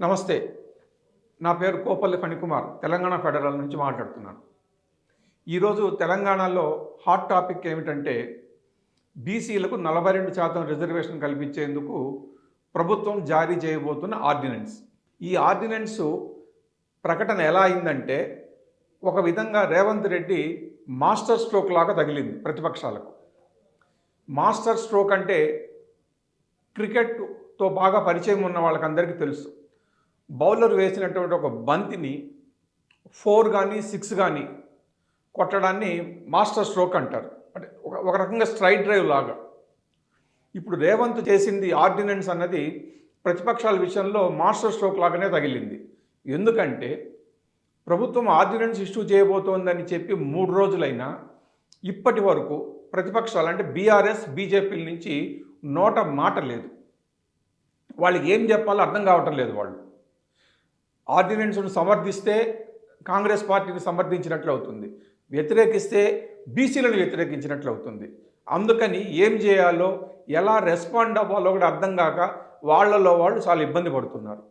నమస్తే. నా పేరు కోపల్లి ఫణికుమార్. తెలంగాణ ఫెడరల్ నుంచి మాట్లాడుతున్నాను. ఈరోజు తెలంగాణలో హాట్ టాపిక్ ఏమిటంటే బీసీలకు నలభై రెండు శాతం రిజర్వేషన్ కల్పించేందుకు ప్రభుత్వం జారీ చేయబోతున్న ఆర్డినెన్స్. ఈ ఆర్డినెన్స్ ప్రకటన ఎలా అయిందంటే ఒక విధంగా రేవంత్ రెడ్డి మాస్టర్ స్ట్రోక్ లాగా తగిలింది ప్రతిపక్షాలకు. మాస్టర్ స్ట్రోక్ అంటే క్రికెట్తో బాగా పరిచయం ఉన్న వాళ్ళకందరికీ తెలుసు. బౌలర్ వేసినటువంటి ఒక బంతిని ఫోర్ కానీ సిక్స్ కానీ కొట్టడాన్ని మాస్టర్ స్ట్రోక్ అంటారు. అంటే ఒక రకంగా స్ట్రైట్ డ్రైవ్ లాగా. ఇప్పుడు రేవంత్ చేసింది ఆర్డినెన్స్ అన్నది ప్రతిపక్షాల విషయంలో మాస్టర్ స్ట్రోక్ లాగానే తగిలింది. ఎందుకంటే ప్రభుత్వం ఆర్డినెన్స్ ఇష్యూ చేయబోతోందని చెప్పి మూడు రోజులైనా ఇప్పటి వరకు ప్రతిపక్షాలు అంటే బీఆర్ఎస్ బీజేపీల నుంచి నోట మాట లేదు. వాళ్ళకి ఏం చెప్పాలో అర్థం కావటం లేదు వాళ్ళు. ఆర్డినెన్స్ను సమర్థిస్తే కాంగ్రెస్ పార్టీని సమర్థించినట్లు అవుతుంది. వ్యతిరేకిస్తే బీసీలను వ్యతిరేకించినట్లు అవుతుంది. అందుకని ఏం చేయాలో ఎలా రెస్పాండ్ అవ్వాలో కూడా అర్థం కాక వాళ్ళలో వాళ్ళు చాలా ఇబ్బంది పడుతున్నారు.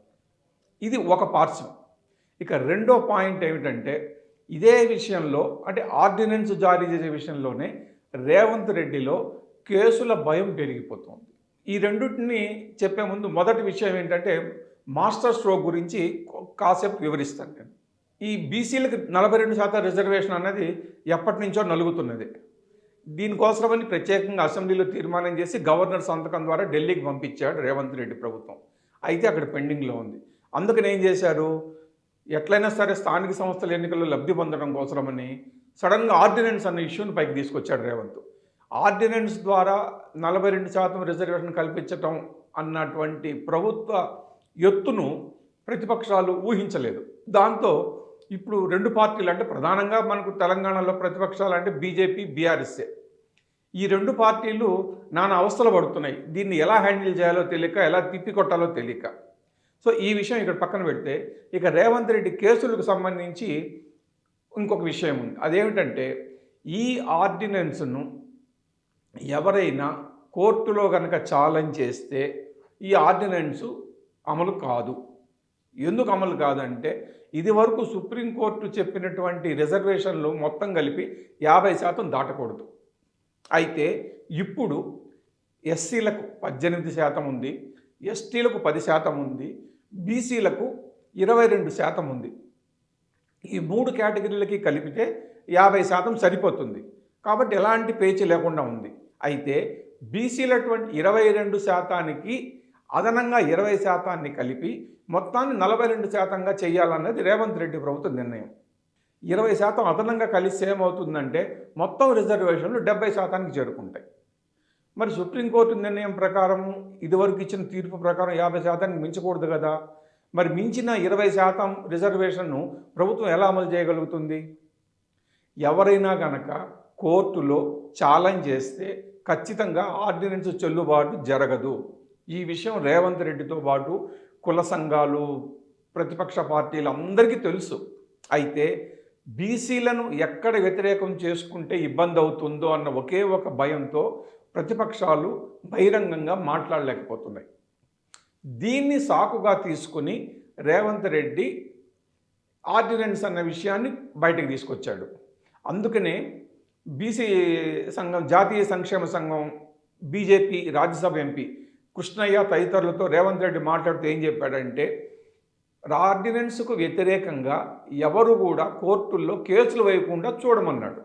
ఇది ఒక పార్శ్వం. ఇక రెండో పాయింట్ ఏమిటంటే ఇదే విషయంలో అంటే ఆర్డినెన్స్ జారీ చేసే విషయంలోనే రేవంత్ రెడ్డిలో కేసుల భయం పెరిగిపోతుంది. ఈ రెండింటిని చెప్పే ముందు మొదటి విషయం ఏంటంటే మాస్టర్ స్ట్రోక్ గురించి కాసేపు వివరిస్తాను నేను. ఈ బీసీలకు నలభై రెండు శాతం రిజర్వేషన్ అన్నది ఎప్పటి నుంచో నలుగుతున్నది. దీనికోసమని ప్రత్యేకంగా అసెంబ్లీలో తీర్మానం చేసి గవర్నర్ సంతకం ద్వారా ఢిల్లీకి పంపించాడు రేవంత్ రెడ్డి ప్రభుత్వం. అయితే అక్కడ పెండింగ్లో ఉంది. అందుకని ఏం చేశారు? ఎట్లయినా సరే స్థానిక సంస్థల ఎన్నికల్లో లబ్ధి పొందడం కోసమని సడన్గా ఆర్డినెన్స్ అన్న ఇష్యూని పైకి తీసుకొచ్చాడు రేవంత్. ఆర్డినెన్స్ ద్వారా నలభై రెండు శాతం రిజర్వేషన్ కల్పించటం అన్నటువంటి ప్రభుత్వ ఎత్తును ప్రతిపక్షాలు ఊహించలేదు. దాంతో ఇప్పుడు రెండు పార్టీలు అంటే ప్రధానంగా మనకు తెలంగాణలో ప్రతిపక్షాలు అంటే బీజేపీ బీఆర్ఎస్ఏ. ఈ రెండు పార్టీలు నానా అవస్థలు పడుతున్నాయి. దీన్ని ఎలా హ్యాండిల్ చేయాలో తెలియక ఎలా తిప్పికొట్టాలో తెలియక. సో ఈ విషయం ఇక్కడ పక్కన పెడితే ఇక రేవంత్ రెడ్డి కేసులకు సంబంధించి ఇంకొక విషయం ఉంది. అదేమిటంటే ఈ ఆర్డినెన్స్ను ఎవరైనా కోర్టులో కనుక ఛాలెంజ్ చేస్తే ఈ ఆర్డినెన్స్ అమలు కాదు. ఎందుకు అమలు కాదంటే ఇది వరకు సుప్రీంకోర్టు చెప్పినటువంటి రిజర్వేషన్లు మొత్తం కలిపి యాభై శాతం దాటకూడదు. అయితే ఇప్పుడు ఎస్సీలకు పద్దెనిమిది శాతం ఉంది ఎస్టీలకు పది శాతం ఉంది బీసీలకు ఇరవై రెండు శాతం ఉంది. ఈ మూడు కేటగిరీలకి కలిపితే యాభై శాతం సరిపోతుంది. కాబట్టి ఎలాంటి పేచీ లేకుండా ఉంది. అయితే బీసీలటువంటి ఇరవై రెండు శాతానికి అదనంగా ఇరవై శాతాన్ని కలిపి మొత్తాన్ని నలభై రెండు శాతంగా చేయాలన్నది రేవంత్ రెడ్డి ప్రభుత్వ నిర్ణయం. ఇరవై శాతం అదనంగా కలిసి ఏమవుతుందంటే మొత్తం రిజర్వేషన్లు డెబ్బై శాతానికి చేరుకుంటాయి. మరి సుప్రీంకోర్టు నిర్ణయం ప్రకారం ఇదివరకు ఇచ్చిన తీర్పు ప్రకారం యాభై శాతానికి మించకూడదు కదా. మరి మించిన ఇరవై శాతం రిజర్వేషన్ను ప్రభుత్వం ఎలా అమలు చేయగలుగుతుంది? ఎవరైనా గనక కోర్టులో ఛాలెంజ్ చేస్తే ఖచ్చితంగా ఆర్డినెన్స్ చెల్లుబాటు జరగదు. ఈ విషయం రేవంత్ రెడ్డితో పాటు కుల సంఘాలు ప్రతిపక్ష పార్టీలు అందరికీ తెలుసు. అయితే బీసీలను ఎక్కడ వ్యతిరేకం చేసుకుంటే ఇబ్బంది అవుతుందో అన్న ఒకే ఒక భయంతో ప్రతిపక్షాలు బహిరంగంగా మాట్లాడలేకపోతున్నాయి. దీన్ని సాకుగా తీసుకుని రేవంత్ రెడ్డి ఆర్డినెన్స్ అన్న విషయాన్ని బయటకు తీసుకొచ్చాడు. అందుకనే బీసీ సంఘం జాతీయ సంక్షేమ సంఘం బీజేపీ రాజ్యసభ ఎంపీ కృష్ణయ్య తదితరులతో రేవంత్ రెడ్డి మాట్లాడుతూ ఏం చెప్పాడంటే ఆర్డినెన్స్కు వ్యతిరేకంగా ఎవరు కూడా కోర్టుల్లో కేసులు వేయకుండా చూడమన్నాడు.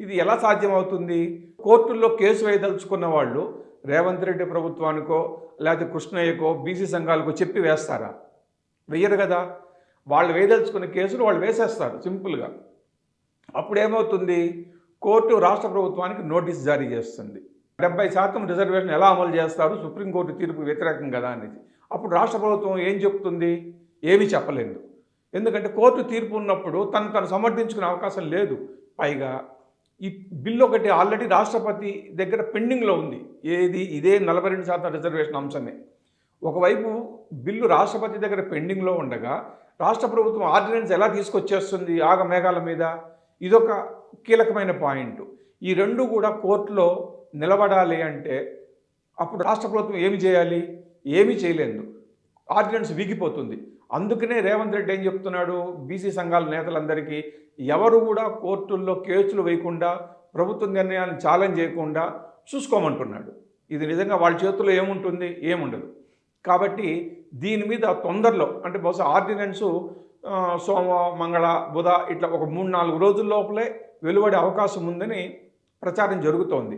ఇది ఎలా సాధ్యమవుతుంది? కోర్టుల్లో కేసు వేయదలుచుకున్న వాళ్ళు రేవంత్ రెడ్డి ప్రభుత్వానికో లేకపోతే కృష్ణయ్యకో బీసీ సంఘాలకో చెప్పి వేస్తారా? వెయ్యరు కదా. వాళ్ళు వేయదలుచుకున్న కేసులు వాళ్ళు వేసేస్తారు సింపుల్గా. అప్పుడేమవుతుంది? కోర్టు రాష్ట్ర ప్రభుత్వానికి నోటీస్ జారీ చేస్తుంది. డెబ్బై శాతం రిజర్వేషన్ ఎలా అమలు చేస్తారు? సుప్రీంకోర్టు తీర్పు వ్యతిరేకం కదా అనేది. అప్పుడు రాష్ట్ర ప్రభుత్వం ఏం చెప్తుంది? ఏమీ చెప్పలేదు. ఎందుకంటే కోర్టు తీర్పు ఉన్నప్పుడు తను తను సమర్థించుకునే అవకాశం లేదు. పైగా ఈ బిల్లు ఒకటి ఆల్రెడీ రాష్ట్రపతి దగ్గర పెండింగ్లో ఉంది. ఏది? ఇదే నలభై రెండు శాతం రిజర్వేషన్ అంశమే. ఒకవైపు బిల్లు రాష్ట్రపతి దగ్గర పెండింగ్లో ఉండగా రాష్ట్ర ప్రభుత్వం ఆర్డినెన్స్ ఎలా తీసుకొచ్చేస్తుంది ఆగ మేఘాల మీద? ఇదొక కీలకమైన పాయింట్. ఈ రెండు కూడా కోర్టులో నిలబడాలి అంటే అప్పుడు రాష్ట్ర ప్రభుత్వం ఏమి చేయాలి? ఏమీ చేయలేదు. ఆర్డినెన్స్ వీగిపోతుంది. అందుకనే రేవంత్ రెడ్డి ఏం చెప్తున్నాడు? బీసీ సంఘాల నేతలందరికీ ఎవరు కూడా కోర్టుల్లో కేసులు వేయకుండా ప్రభుత్వ నిర్ణయాలను ఛాలెంజ్ చేయకుండా చూసుకోమంటున్నాడు. ఇది నిజంగా వాళ్ళ చేతుల్లో ఏముంటుంది? ఏముండదు. కాబట్టి దీని మీద తొందరలో అంటే బహుశా ఆర్డినెన్సు సోమ మంగళ బుధ ఇట్లా ఒక మూడు నాలుగు రోజుల లోపలే వెలువడే అవకాశం ఉందని ప్రచారం జరుగుతోంది.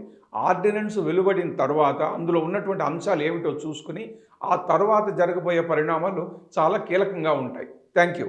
ఆర్డినెన్స్ వెలువడిన తర్వాత అందులో ఉన్నటువంటి అంశాలు ఏమిటో చూసుకుని ఆ తర్వాత జరగబోయే పరిణామాలు చాలా కీలకంగా ఉంటాయి. Thank you